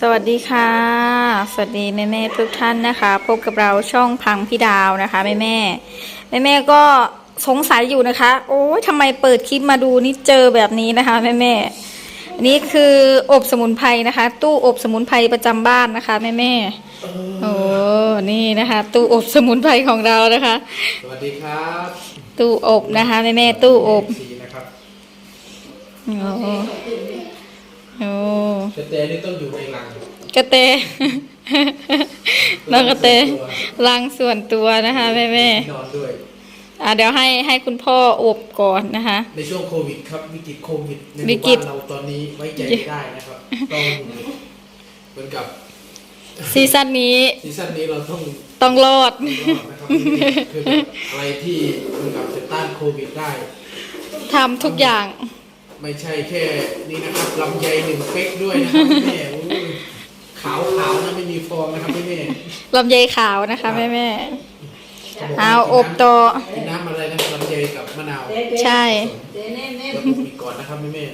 สวัสดีค่ะ สวัสดีแม่แม่ๆทุกท่านนะคะ พบกับเราช่องพังพี่ดาวนะคะแม่แม่แม่แม่ๆก็สงสัยอยู่นะคะ โอ้ยทำไมเปิดคลิปมาดูนี่เจอแบบนี้นะคะแม่แม่ๆอันนี้คืออบสมุนไพรนะคะ ตู้อบสมุนไพรประจำบ้านนะคะแม่แม่ๆโอ้นี่นะคะ ตู้อบสมุนไพรของเรานะคะ สวัสดีครับ ตู้อบนะคะแม่แม่ๆตู้อบสีนะครับโอ้โอ้ แต่แต่นี่ต้องอยู่ในรังกระเต น้องกระเตรังส่วนตัวนะคะแม่แม่ที่นอนด้วยๆอะเดี๋ยวให้ให้คุณพ่ออบก่อนนะคะ ในช่วงโควิดครับวิกฤตโควิดในหวิมู่กฤบ้าตนเราตอนนี้ไว้ใจไม่ได้นะครับ ต้องเหมือนกับซีซั่นนี้ซีซั่นนี้เราต้อง ต้องรอดรอดนะครับคือแบบอะไรที่เหมือนกับจะต้านโควิดได้ทำทุกอย่าง ไม่ใช่แค่นี่นะครับลำไยหนึ่งเป๊กด้วยนะครับแม่โอ้ยขาวขาวๆนะไม่มีฟองนะครับแม่แม่ลำไยขาวนะคะแม่แม่ๆเอาอบต่อกินน้ำอะไรนะลำไยกับมะนาวใช่แล้วอบอีกก่อนนะครับแม่แม่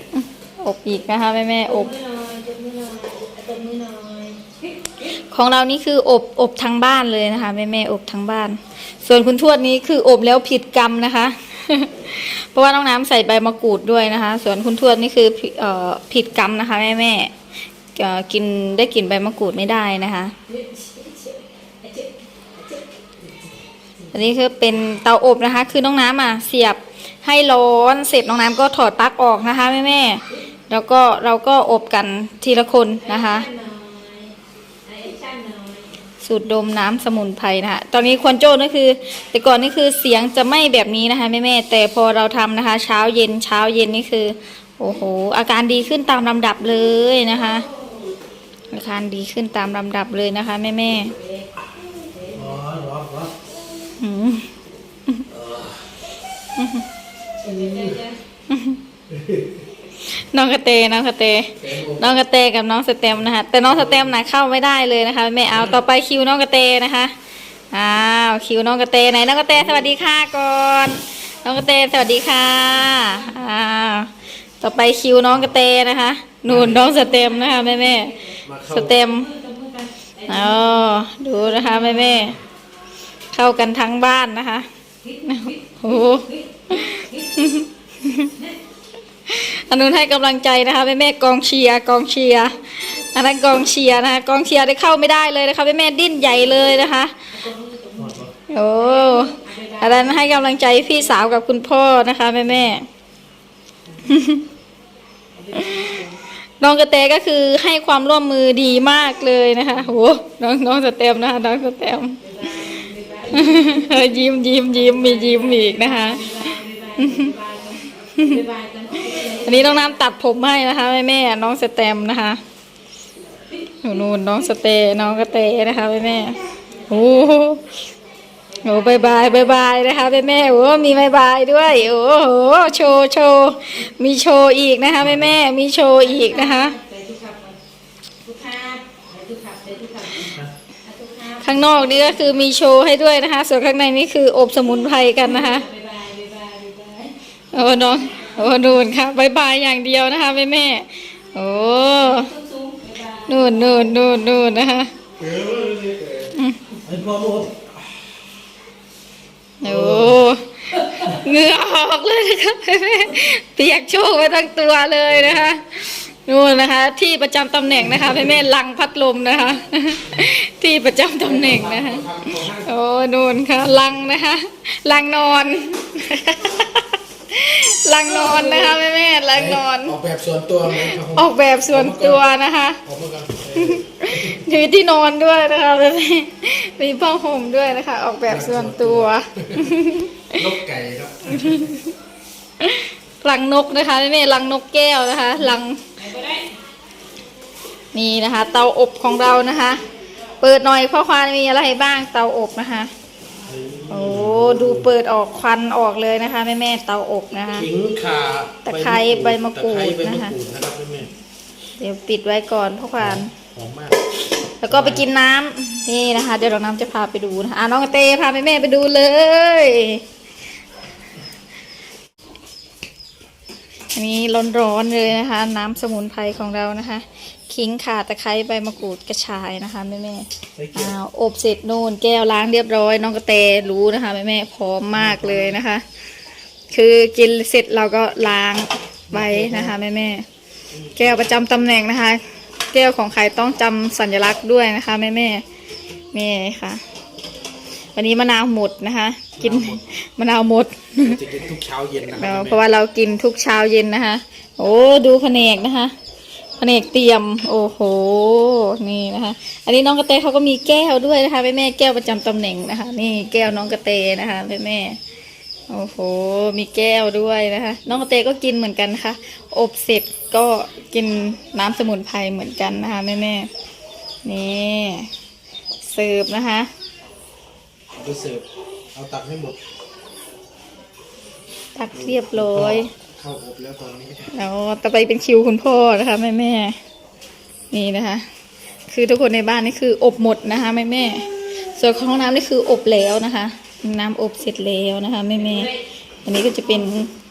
อบอีกนะคะแม่แม่ๆอบ มือหน่อยตบมือหน่อยตบมือหน่อยของเรานี่คืออบอบทั้งบ้านเลยนะคะแม่แม่ๆอบทั้งบ้าน ส่วนคุณทวดนี้คืออบแล้วผิดกรรมนะคะ เพราะว่าน้องน้ำใส่ใบมะกรูดด้วยนะคะ ส่วนคุณทวดนี่คือผิเอ่อผิดกรรมนะคะ แม่แม่กินได้กลินใบมะกรูดไม่ได้นะคะอันนี้คือเป็นเตาอบนะคะ คือน้องน้ำอะเสียบให้ร้อนเสร็จน้องน้ำก็ถอดปลั๊กออกนะคะแม่แม่แล้วก็เราก็อบกันทีละคนนะคะ หน่อยไอ้ชั่นหน่อย สูตรดมน้ำสมุนไพรนะคะตอนนี้ควรโจ้นี่คือ แต่ก่อนนี่คือเสียงจะไม่แบบนี้นะคะแม่แม่ๆแต่พอเราทำนะคะ เช้าเย็นเช้าเย็นนี่คือ โอ้โห อาการดีขึ้นตามลำดับเลยนะคะ อาการดีขึ้นตามลำดับเลยนะคะแม่แม่อ๋อเหรอเหรอๆหืมน้องกระเตน้องกระเตแกงอบ น้องกระเตกับน้องสเต็มนะคะ แต่น้องสเต็มนะเข้าไม่ได้เลยนะคะแม่เอาต่อไปคิวน้องกระเตนะคะอ้าวคิวน้องกระเตไหนน้องกระเตสวัสดีค่ะก่อน น้องกระเตสวัสดีค่ะอ้าวต่อไปคิวน้องกระเตนะคะนู่นน้องสเต็มนะคะแม่แม่มาๆเข้าสเต็มอ๋อดูนะคะแม่แม่ๆเข้ากันทั้งบ้านนะคะโอ้โห อันนู้นให้กำลังใจนะคะแม่แม่กองเชียร์กองเชียร์อันนั้นกองเชียร์นะคะกองเชียร์ได้เข้าไม่ได้เลยนะคะแม่แม่ดิ้นใหญ่เลยนะคะโอ้อันนั้นให้กำลังใจพี่สาวกับคุณพ่อนะคะแม่แม่น้องกระเตก็คือให้ความร่วมมือดีมากเลยนะคะโอ้น้องน้องสเต็มนะคะน้องสเต็มยิ้มยิ้มยิ้มมียิ้มอีกนะคะันนี้น้องน้ำตัดผมให้นะคะแม่แม่ๆน้องสแตมนะคะหนูนูนน้องสเตน้องกระเตนะคะแม่แม่ๆโอ้โหโอ้บายบายบายบายนะคะแม่แม่ๆโอ้มีบายบายด้วยโอ้โหโชว์โชว์มีโชว์อีกนะคะแม่แม่ๆมีโชว์อีกนะคะทุกทักทักทักทักทักทักทักทักทักข้างนอกนี่ก็คือมีโชว์ให้ด้วยนะคะ ส่วนข้างในนี่คืออบสมุนไพรกันนะคะบายบายบายบายบายบายโอ้น้อง โอ้นูนค่ะบายบายอย่างเดียวนะคะแม่แม่ๆโอ้ซุ้มบ๊ายบายนูนนูนนูนนูนนะคะเออไอ้พ่อลูกโอ้เหงื่อออกเลยนะคะแม่เปียกโชกไปทั้งตัวเลยนะคะนู่นนะคะ ที่ประจำตำแหน่งนะคะแม่แม่ลังพัดลมนะคะ ที่ประจำตำแหน่งนะคะโอ้นู่นค่ะลังนะคะลังนอน ลังนอนนะคะแม่แม่ลังนอน ออกแบบส่วนตัวไหมครับผมออกแบบส่วนตัวนะคะออกมากันมีที่นอนด้วยนะคะแม่แม่มีผ้าห่มด้วยนะคะ ออกแบบส่วนตัว นกไก่ครับลังนกนะคะแม่แม่ลังนกแก้วนะคะลังไหนก็ได้นี่นะคะ เตาอบของเรานะคะ เปิดหน่อยข้อความมีอะไรบ้างเตาอบนะคะ โอ้ดูเปิดออกควันออกเลยนะคะแม่แม่ๆเตาอบนะคะ ขิงข่าตะไคร้ใบมะกรูดตไคร้ใบมะนะคะกรูดนะครับแม่เดี๋ยวปิดไว้ก่อนพ่อควานหอมมากแล้วก็ไปกินน้ำนี่นะคะ เดี๋ยวเราน้ำจะพาไปดูนะคะอะน้องกระเตพาแม่แม่ๆไปดูเลย อันอันนี้ร้อนๆเลยนะคะ น้ำสมุนไพรของเรานะคะ ขิงข่าตะไคร้ใบมะกรูดกระชายนะคะแม่แม่ใส่เกี๊ยวอ้าวอบเสร็จนู่นแก้วล้างเรียบร้อย น้องกระเตรู้นะคะแม่แม่พร้อมมากเลยนะคะ คือกินเสร็จเราก็ล้างไว้นะคะแม่แม่แก้วประจำตำแหน่งนะคะ แก้วของใครต้องจำสัญลักษณ์ด้วยนะคะแม่แม่นี่ค่ะ วันนี้มะนาวหมดนะคะ กินมะนาวหมดจะกินทุกเช้าเย็นนะคเนรัอะบเพราะว่าเรากินทุกเช้าเย็นนะคะ โอ้ดูแผนกนะคะแผนกเตรียม โอ้โหนี่นะคะ อันนี้น้องกระเตเขาก็มีแก้วด้วยนะคะแม่แม่แก้วประจำตำแหน่งนะคะ นี่แก้วน้องกระเตนะคะแม่แม่โอ้โห มีแก้วด้วยนะคะ น้องกระเตก็กินเหมือนกันนะคะอบเสร็จก็กินน้ำสมุนไพรเหมือนกันนะคะแม่แม่นี่เสิร์ฟนะคะ เอาไปเสิร์ฟเอาตักให้หมดตักเรียบร้อย เข้าอบแล้วตอนนี้แล้วต่อไปเป็นคิวคุณพ่อนะคะแม่แม่ๆนี่นะคะ คือทุกคนในบ้านนี่คืออบหมดนะคะแม่แม่ๆส่วนของห้องน้ำนี่คืออบแล้วนะคะ น้ำอบเสร็จแล้วนะคะแม่แม่ๆอันนี้ก็จะเป็น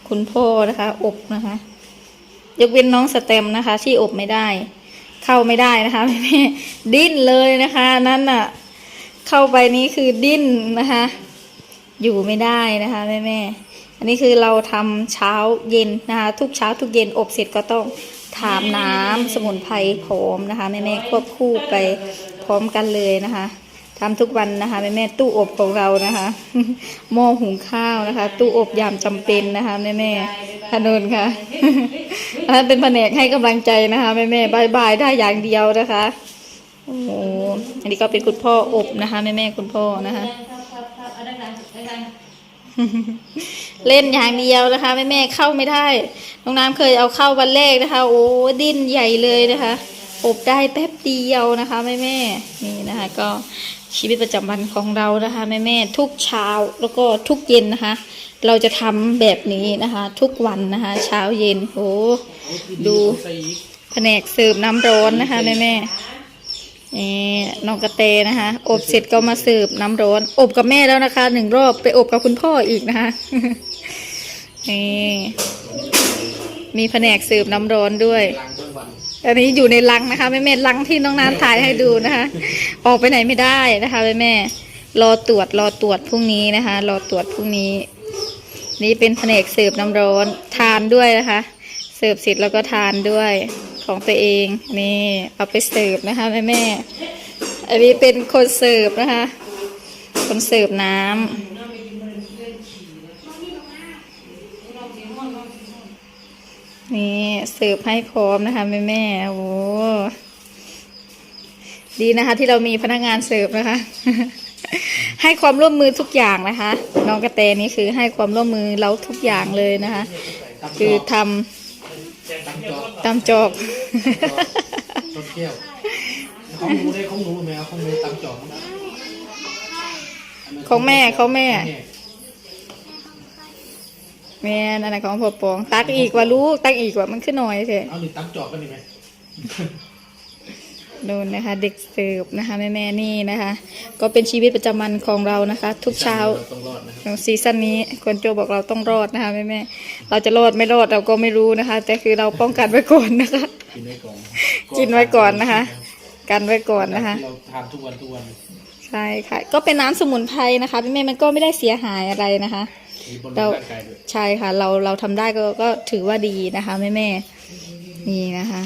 คุณพ่อนะคะ อบนะคะ ยกเว้นน้องสเต็มนะคะ ที่อบไม่ได้ เข้าไม่ได้นะคะแม่แม่ๆดิ้นเลยนะคะ นั่นน่ะ เข้าไปนี้คือดิ้นนะคะ อยู่ไม่ได้นะคะแม่แม่อันนี้คือเราทำเช้าเย็นนะคะ ทุกเช้าทุกเย็นอบเสร็จก็ต้องถามน้ำสมุนไพรพร้อมนะคะแม่แม่ควบคู่ไปพร้อมกันเลยนะคะทำทุกวันนะคะแม่แม่ตู้อบของเรานะคะหม้อหุงข้าวนะคะ ตู้อบยามจำเป็นนะคะแม่แม่ๆพนนค่ะอันนั้นเป็นแผนกให้กำลังใจนะคะแม่แม่บายบายได้อย่างเดียวนะคะ โอ้โหอันนี้ก็เป็นคุณพ่ออบนะคะแม่แม่คุณพ่อนะคะ เล่นอย่างเดียวนะคะแม่แม่เข้าไม่ได้ น้องน้ำเคยเอาเข้าวันแรกนะคะ โอ้ดิ้นใหญ่เลยนะคะ อบได้แป๊บเดียวนะคะแม่แม่นี่นะคะ ก็ชีวิตประจำวันของเรานะคะแม่แม่ทุกเช้าแล้วก็ทุกเย็นนะคะ เราจะทำแบบนี้นะคะ ทุกวันนะคะ เช้าเย็นโอ้ดูแผนกเสิร์ฟน้ำร้อนนะคะแม่แม่ นี่น้องกระเตนะคะ อบเสร็จก็มาเสิร์ฟน้ำร้อน อบกับแม่แล้วนะคะหนึ่งรอบไปอบกับคุณพ่ออีกนะคะนี่มีแผนกเสิร์ฟน้ำร้อนด้วย อันนี้อยู่ในลังนะคะแม่แม่ลังที่น้องน้ำถ่ายให้ดูนะคะ ออกไปไหนไม่ได้นะคะแม่แม่รอตรวจรอตรวจพรุ่งนี้นะคะ รอตรวจพรุ่งนี้ นี่เป็นแผนกเสิร์ฟน้ำร้อนทานด้วยนะคะเสิร์ฟเสร็จแล้วก็ทานด้วย ของตัวเองนี่เอาไปเสิร์ฟนะคะแม่แม่อันนี้เป็นคนเสิร์ฟนะคะ คนเสิร์ฟน้ำนี่เสิร์ฟให้พร้อมนะคะแม่แม่โอ้โหดีนะคะ ที่เรามีพนักงานเสิร์ฟนะคะ ให้ความร่วมมือทุกอย่างนะคะ น้องกระแตนี่คือให้ความร่วมมือเราทุกอย่างเลยนะคะ คือทำ ตั้งจอกตามจอกต้นแก้วของหนูได้ของหนูไหมเอาของหนูตั้งจอกของแม่ของแม่ แม่นั่นแหละของพ่อปอง ตักอีกว่าลูกตักอีกว่ามันขึ้นหน่อยเถอะเอาหนึ่งตั้งจอกกันดีไหม นู่นนะคะ เด็กเสิร์ฟนะคะแม่แม่ๆนี่นะคะ ก็เป็นชีวิตประจำวันของเรานะคะ ทุกเช้ารต้องรอดนะครับของซีซั่นนี้คนโจบอกเราต้องรอดนะคะแม่แม่ๆเราจะรอดไม่รอดเราก็ไม่รู้นะคะ แต่คือเราป้องกันไว้ก่อนนะคะ กินไว้ก่อนกินไว้ก่อนนะคะ กันไว้ก่อนนะคะที่เราทานทุกวันทุกวันใช่ค่ะ ก็เป็นน้ำสมุนไพรนะคะแม่ๆมันก็ไม่ได้เสียหายอะไรนะคะมีบนเราร่างกายด้วยใช่ค่ะ เราเราทำได้ก็ก็ถือว่าดีนะคะแม่แม่ๆ นี่นะคะ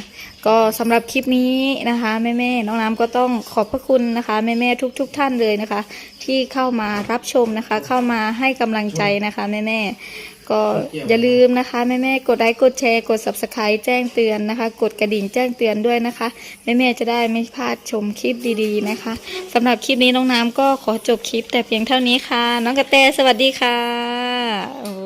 ก็สำหรับคลิปนี้นะคะแม่แม่ๆน้องน้ำก็ต้องขอบพระคุณนะคะแม่แม่ทุกทุกๆท่านเลยนะคะ ที่เข้ามารับชมนะคะ เข้ามาให้กำลังใจนะคะแม่แม่ๆก็อย่าลืมนะคะแม่แม่ๆกดไลค์กดแชร์กด subscribe แจ้งเตือนนะคะ กดกระดิ่งแจ้งเตือนด้วยนะคะแม่แม่ๆจะได้ไม่พลาดชมคลิปดีๆนะคะสำหรับคลิปนี้น้องน้ำก็ขอจบคลิปแต่เพียงเท่านี้ค่ะ น้องกระแตสวัสดีค่ะโอ้